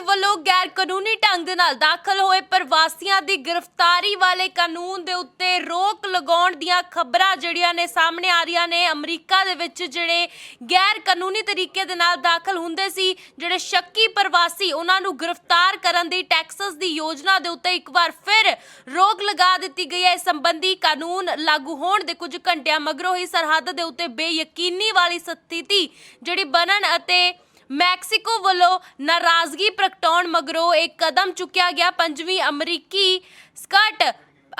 ਵੱਲੋਂ ਗੈਰ ਕਾਨੂੰਨੀ ਢੰਗ ਦੇ ਨਾਲ ਦਾਖਲ ਹੋਏ ਪ੍ਰਵਾਸੀਆਂ ਦੀ ਗ੍ਰਿਫਤਾਰੀ ਵਾਲੇ ਕਾਨੂੰਨ ਦੇ ਉੱਤੇ ਰੋਕ ਲਗਾਉਣ ਦੀਆਂ ਖਬਰਾਂ ਜਿਹੜੀਆਂ ਨੇ ਸਾਹਮਣੇ ਆ ਰਹੀਆਂ ਨੇ। ਅਮਰੀਕਾ ਦੇ ਵਿੱਚ ਜਿਹੜੇ ਗੈਰ ਕਾਨੂੰਨੀ ਤਰੀਕੇ ਦੇ ਨਾਲ ਦਾਖਲ ਹੁੰਦੇ ਸੀ, ਜਿਹੜੇ ਸ਼ੱਕੀ ਪ੍ਰਵਾਸੀ, ਉਹਨਾਂ ਨੂੰ ਗ੍ਰਿਫਤਾਰ ਕਰਨ ਦੀ ਟੈਕਸਸ ਦੀ ਯੋਜਨਾ ਦੇ ਉੱਤੇ ਇੱਕ ਵਾਰ ਫਿਰ ਰੋਕ ਲਗਾ ਦਿੱਤੀ ਗਈ ਹੈ। ਇਸ ਸੰਬੰਧੀ ਕਾਨੂੰਨ ਲਾਗੂ ਹੋਣ ਦੇ ਕੁਝ ਘੰਟਿਆਂ ਮਗਰੋਂ ਹੀ ਸਰਹੱਦ ਦੇ ਉੱਤੇ ਬੇਯਕੀਨੀ ਵਾਲੀ ਸਥਿਤੀ ਜਿਹੜੀ ਬਣਨ ਅਤੇ ਮੈਕਸੀਕੋ ਵੱਲੋਂ ਨਾਰਾਜ਼ਗੀ ਪ੍ਰਗਟਾਉਣ ਮਗਰੋਂ ਇਹ ਕਦਮ ਚੁੱਕਿਆ ਗਿਆ। ਪੰਜਵੀਂ ਅਮਰੀਕੀ ਸਕਟ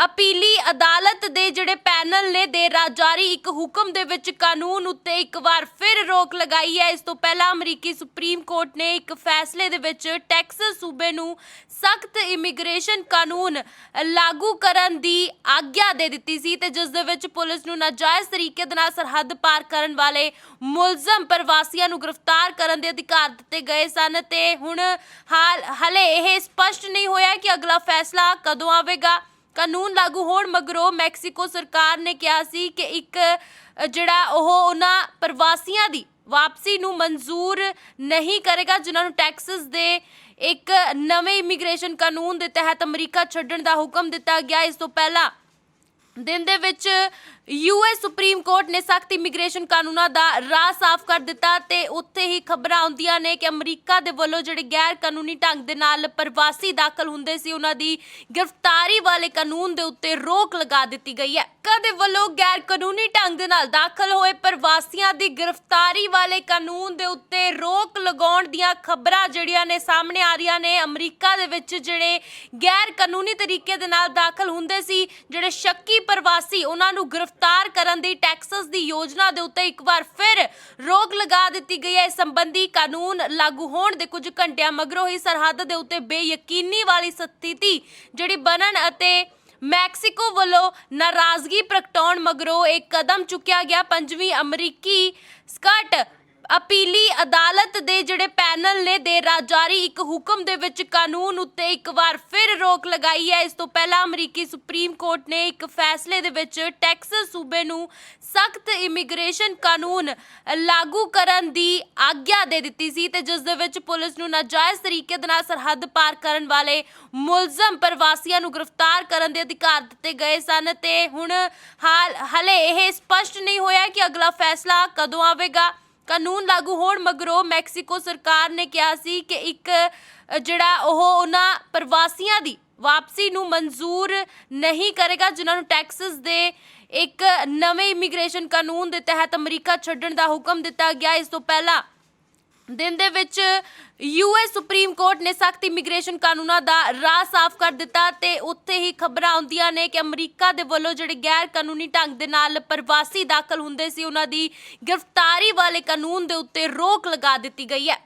ਅਪੀਲੀ ਅਦਾਲਤ ਦੇ ਜਿਹੜੇ ਪੈਨਲ ਨੇ ਦੇਰ ਰਾਤ ਜਾਰੀ ਇੱਕ ਹੁਕਮ ਦੇ ਵਿੱਚ ਕਾਨੂੰਨ ਉੱਤੇ ਇੱਕ ਵਾਰ ਫਿਰ ਰੋਕ ਲਗਾਈ ਹੈ। ਇਸ ਤੋਂ ਪਹਿਲਾਂ ਅਮਰੀਕੀ ਸੁਪਰੀਮ ਕੋਰਟ ਨੇ ਇੱਕ ਫੈਸਲੇ ਦੇ ਵਿੱਚ ਟੈਕਸਸ ਸੂਬੇ ਨੂੰ ਸਖਤ ਇਮੀਗ੍ਰੇਸ਼ਨ ਕਾਨੂੰਨ ਲਾਗੂ ਕਰਨ ਦੀ ਆਗਿਆ ਦੇ ਦਿੱਤੀ ਸੀ ਤੇ ਜਿਸ ਦੇ ਵਿੱਚ ਪੁਲਿਸ ਨੂੰ ਨਾਜਾਇਜ਼ ਤਰੀਕੇ ਦੇ ਨਾਲ ਸਰਹੱਦ ਪਾਰ ਕਰਨ ਵਾਲੇ ਮੁਲਜ਼ਮ ਪ੍ਰਵਾਸੀਆਂ ਨੂੰ ਗ੍ਰਿਫਤਾਰ ਕਰਨ ਦੇ ਅਧਿਕਾਰ ਦਿੱਤੇ ਗਏ ਸਨ ਤੇ ਹੁਣ ਹਾਲ ਹਲੇ ਇਹ ਸਪਸ਼ਟ ਨਹੀਂ ਹੋਇਆ ਕਿ ਅਗਲਾ ਫੈਸਲਾ ਕਦੋਂ ਆਵੇਗਾ। ਕਾਨੂੰਨ ਲਾਗੂ ਹੋਣ ਮਗਰੋਂ ਮੈਕਸੀਕੋ ਸਰਕਾਰ ਨੇ ਕਿਹਾ ਸੀ ਕਿ ਇੱਕ ਜਿਹੜਾ ਉਹ ਉਹਨਾਂ ਪ੍ਰਵਾਸੀਆਂ ਦੀ ਵਾਪਸੀ ਨੂੰ ਮਨਜ਼ੂਰ ਨਹੀਂ ਕਰੇਗਾ, ਜਿਨ੍ਹਾਂ ਨੂੰ ਟੈਕਸਸ ਦੇ ਇੱਕ ਨਵੇਂ ਇਮੀਗ੍ਰੇਸ਼ਨ ਕਾਨੂੰਨ ਦੇ ਤਹਿਤ ਅਮਰੀਕਾ ਛੱਡਣ ਦਾ ਹੁਕਮ ਦਿੱਤਾ ਗਿਆ। ਇਸ ਤੋਂ ਪਹਿਲਾਂ ਦਿਨ ਦੇ ਵਿੱਚ ਯੂਐਸ ਸੁਪਰੀਮ ਕੋਰਟ ਨੇ ਸਖਤ ਇਮੀਗ੍ਰੇਸ਼ਨ ਕਾਨੂੰਨਾਂ ਦਾ ਰਾਹ ਸਾਫ਼ ਕਰ ਦਿੱਤਾ ਤੇ ਉੱਥੇ ਹੀ ਖਬਰਾਂ ਆਉਂਦੀਆਂ ਨੇ ਕਿ ਅਮਰੀਕਾ ਦੇ ਵੱਲੋਂ ਜਿਹੜੇ ਗੈਰ ਕਾਨੂੰਨੀ ਢੰਗ ਦੇ ਨਾਲ ਪ੍ਰਵਾਸੀ ਦਾਖਲ ਹੁੰਦੇ ਸੀ, ਉਹਨਾਂ ਦੀ ਗ੍ਰਿਫਤਾਰੀ ਵਾਲੇ ਕਾਨੂੰਨ ਦੇ ਉੱਤੇ ਰੋਕ ਲਗਾ ਦਿੱਤੀ ਗਈ ਹੈ। ਕਦੇ ਵੱਲੋਂ ਗੈਰ ਕਾਨੂੰਨੀ ਢੰਗ ਦੇ ਨਾਲ ਦਾਖਲ ਹੋਏ ਪ੍ਰਵਾਸੀਆਂ ਦੀ ਗ੍ਰਿਫਤਾਰੀ ਵਾਲੇ ਕਾਨੂੰਨ ਦੇ ਉੱਤੇ ਰੋਕ ਲਗਾਉਣ ਦੀਆਂ ਖਬਰਾਂ ਜਿਹੜੀਆਂ ਨੇ ਸਾਹਮਣੇ ਆ ਰਹੀਆਂ ਨੇ, ਅਮਰੀਕਾ ਦੇ ਵਿੱਚ ਜਿਹੜੇ ਗੈਰ ਕਾਨੂੰਨੀ ਤਰੀਕੇ ਦੇ ਨਾਲ ਦਾਖਲ ਹੁੰਦੇ ਸੀ, ਜਿਹੜੇ ਸ਼ੱਕੀ ਪ੍ਰਵਾਸੀ ਉਹਨਾਂ ਨੂੰ ਗ੍ਰਿਫਤਾਰ ਕਰਨ ਦੀ ਟੈਕਸਸ ਦੀ ਯੋਜਨਾ ਦੇ ਉੱਤੇ ਇੱਕ ਵਾਰ ਫਿਰ ਰੋਕ ਲਗਾ ਦਿੱਤੀ ਗਈ ਹੈ। ਇਸ ਸੰਬੰਧੀ ਕਾਨੂੰਨ ਲਾਗੂ ਹੋਣ ਦੇ ਕੁਝ ਘੰਟਿਆਂ ਮਗਰੋਂ ਹੀ ਸਰਹੱਦ ਦੇ ਉੱਤੇ ਬੇਯਕੀਨੀ ਵਾਲੀ ਸਥਿਤੀ ਜਿਹੜੀ ਬਣਨ ਅਤੇ ਮੈਕਸੀਕੋ ਵੱਲੋਂ ਨਾਰਾਜ਼ਗੀ ਪ੍ਰਗਟਾਉਣ ਮਗਰੋਂ ਇੱਕ ਕਦਮ ਚੁੱਕਿਆ ਗਿਆ। ਪੰਜਵੀਂ ਅਮਰੀਕੀ ਸਕਟ ਅਪੀਲੀ ਅਦਾਲਤ ਦੇ ਜਿਹੜੇ ਪੈਨਲ ਨੇ ਦੇਰ ਰਾਤ ਜਾਰੀ ਇੱਕ ਹੁਕਮ ਦੇ ਵਿੱਚ ਕਾਨੂੰਨ ਉੱਤੇ ਇੱਕ ਵਾਰ ਫਿਰ ਰੋਕ ਲਗਾਈ ਹੈ। ਇਸ ਤੋਂ ਪਹਿਲਾਂ ਅਮਰੀਕੀ ਸੁਪਰੀਮ ਕੋਰਟ ਨੇ ਇੱਕ ਫੈਸਲੇ ਦੇ ਵਿੱਚ ਟੈਕਸਸ ਸੂਬੇ ਨੂੰ ਸਖਤ ਇਮੀਗ੍ਰੇਸ਼ਨ ਕਾਨੂੰਨ ਲਾਗੂ ਕਰਨ ਦੀ ਆਗਿਆ ਦੇ ਦਿੱਤੀ ਸੀ ਤੇ ਜਿਸ ਦੇ ਵਿੱਚ ਪੁਲਿਸ ਨੂੰ ਨਾਜਾਇਜ਼ ਤਰੀਕੇ ਦੇ ਨਾਲ ਸਰਹੱਦ ਪਾਰ ਕਰਨ ਵਾਲੇ ਮੁਲਜ਼ਮ ਪ੍ਰਵਾਸੀਆਂ ਨੂੰ ਗ੍ਰਿਫਤਾਰ ਕਰਨ ਦੇ ਅਧਿਕਾਰ ਦਿੱਤੇ ਗਏ ਸਨ ਤੇ ਹੁਣ ਹਾਲ, ਹਲੇ ਇਹ ਸਪਸ਼ਟ ਨਹੀਂ ਹੋਇਆ ਕਿ ਅਗਲਾ ਫੈਸਲਾ ਕਦੋਂ ਆਵੇਗਾ। ਕਾਨੂੰਨ ਲਾਗੂ ਹੋਣ ਮਗਰੋਂ ਮੈਕਸੀਕੋ ਸਰਕਾਰ ਨੇ ਕਿਹਾ ਸੀ ਕਿ ਇੱਕ ਜਿਹੜਾ ਉਹ ਉਹਨਾਂ ਪ੍ਰਵਾਸੀਆਂ ਦੀ ਵਾਪਸੀ ਨੂੰ ਮਨਜ਼ੂਰ ਨਹੀਂ ਕਰੇਗਾ, ਜਿਨ੍ਹਾਂ ਨੂੰ ਟੈਕਸਸ ਦੇ ਇੱਕ ਨਵੇਂ ਇਮੀਗ੍ਰੇਸ਼ਨ ਕਾਨੂੰਨ ਦੇ ਤਹਿਤ ਅਮਰੀਕਾ ਛੱਡਣ ਦਾ ਹੁਕਮ ਦਿੱਤਾ ਗਿਆ। ਇਸ ਤੋਂ ਪਹਿਲਾਂ ਦਿਨ ਦੇ ਵਿੱਚ ਯੂਐਸ ਸੁਪਰੀਮ ਕੋਰਟ ਨੇ ਸਖਤ ਇਮੀਗ੍ਰੇਸ਼ਨ ਕਾਨੂੰਨਾਂ ਦਾ ਰਾਹ ਸਾਫ਼ ਕਰ ਦਿੱਤਾ ਤੇ ਉੱਥੇ ਹੀ ਖਬਰਾਂ ਆਉਂਦੀਆਂ ਨੇ ਕਿ ਅਮਰੀਕਾ ਦੇ ਵੱਲੋਂ ਜਿਹੜੇ ਗੈਰ ਕਾਨੂੰਨੀ ਢੰਗ ਦੇ ਨਾਲ ਪ੍ਰਵਾਸੀ ਦਾਖਲ ਹੁੰਦੇ ਸੀ, ਉਹਨਾਂ ਦੀ ਗ੍ਰਿਫਤਾਰੀ ਵਾਲੇ ਕਾਨੂੰਨ ਦੇ ਉੱਤੇ ਰੋਕ ਲਗਾ ਦਿੱਤੀ ਗਈ ਹੈ।